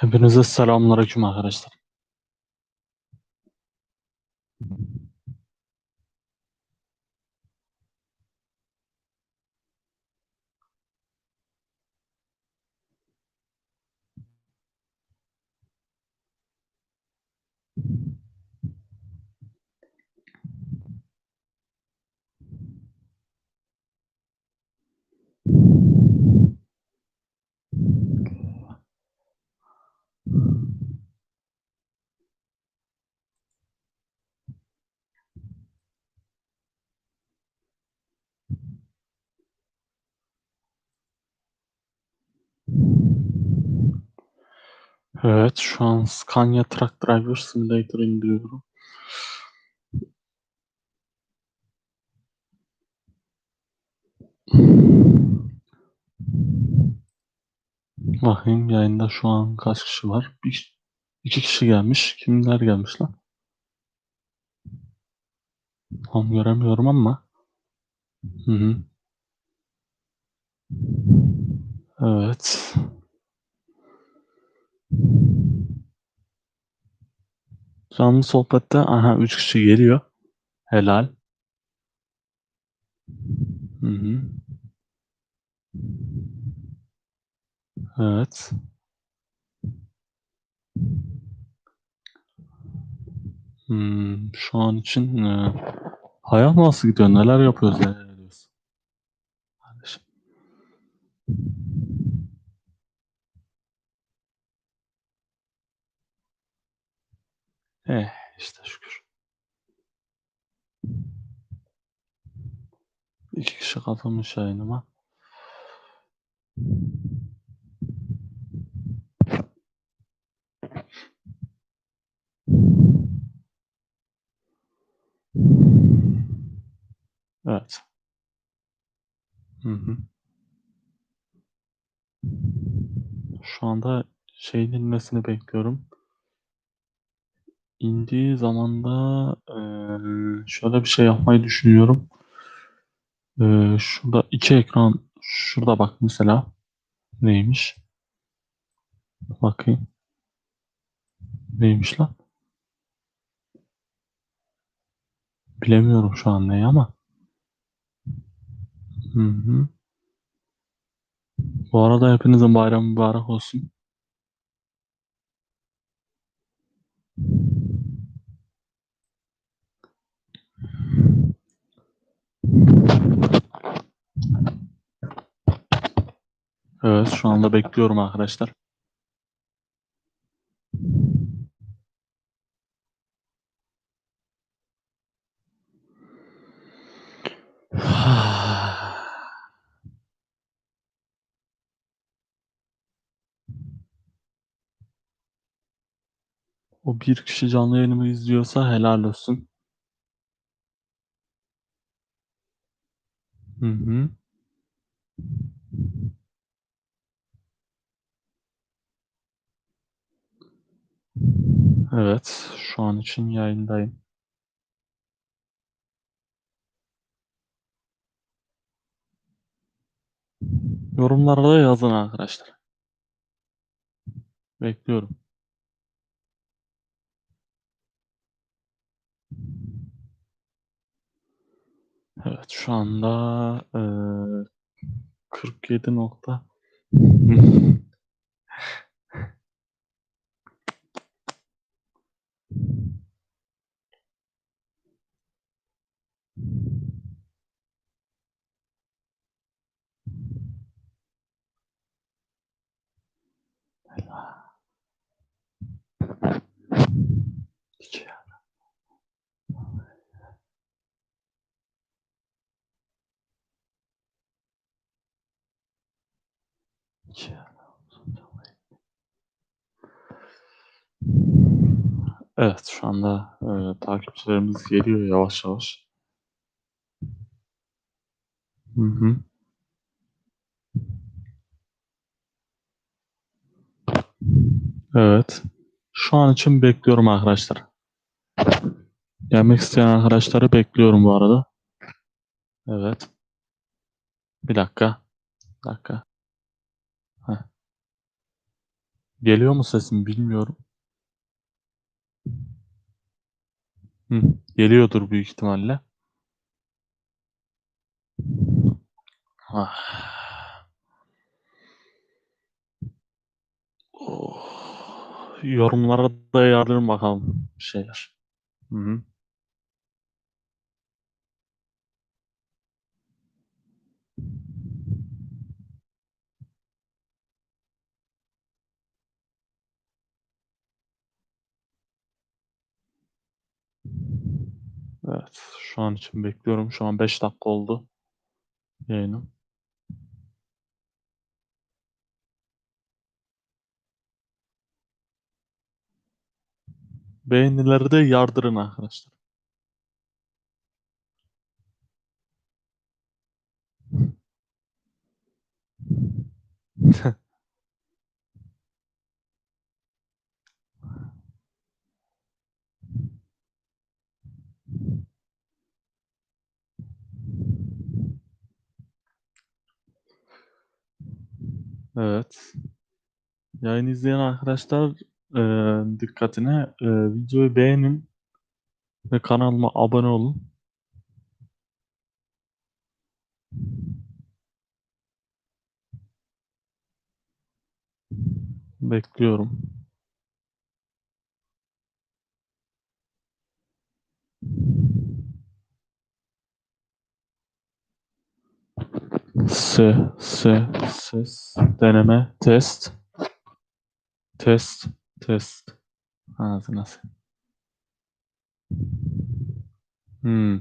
Hepinize selamünaleyküm arkadaşlar. Evet, şu an Scania Truck Driver Simulator indiriyorum. Bakayım yayında şu an kaç kişi var? Bir, iki kişi gelmiş. Kimler gelmiş lan? Tam göremiyorum ama. Hı hı. Evet. Canlı sohbette aha 3 kişi geliyor. Helal. Hı hı. Evet. Hmm, şu an için e, hayat nasıl gidiyor? Neler yapıyoruz? Neler Eh işte şükür. İki kişi katılmış yayınıma. Evet. Hı hı. Şu anda şeyin inmesini bekliyorum. İndiği zaman da eee, şöyle bir şey yapmayı düşünüyorum. Eee, şurada iki ekran, şurada bak mesela neymiş? Bakayım. Neymiş lan? Bilemiyorum şu an neyi ama. Hı hı. Bu arada hepinizin bayramı mübarek olsun. Evet şu anda bekliyorum arkadaşlar. O bir kişi canlı yayınımı izliyorsa helal olsun. Hı hı. Evet, şu an için yayındayım. Yorumlara da yazın arkadaşlar. Bekliyorum. Evet, şu anda eee 47 nokta. Evet, şu anda eee, takipçilerimiz geliyor yavaş yavaş. Hı hı. Evet. Şu an için bekliyorum arkadaşlar. Gelmek isteyen arkadaşları bekliyorum bu arada. Evet. Bir dakika. Bir dakika. Heh. Geliyor mu sesim bilmiyorum. Hı, geliyordur büyük ihtimalle. Ah. Oh. Yorumlara da yazın bakalım şeyler. Hı hı. Evet, şu an için bekliyorum. Şu an 5 dakika oldu yayınım. Beğenileri de yardırın arkadaşlar. Evet. Yayın izleyen arkadaşlar e, dikkatine e, videoyu beğenin ve kanalıma abone olun. Bekliyorum. S, S, ses, deneme, test, test, test. Ağzına sen. Hmm.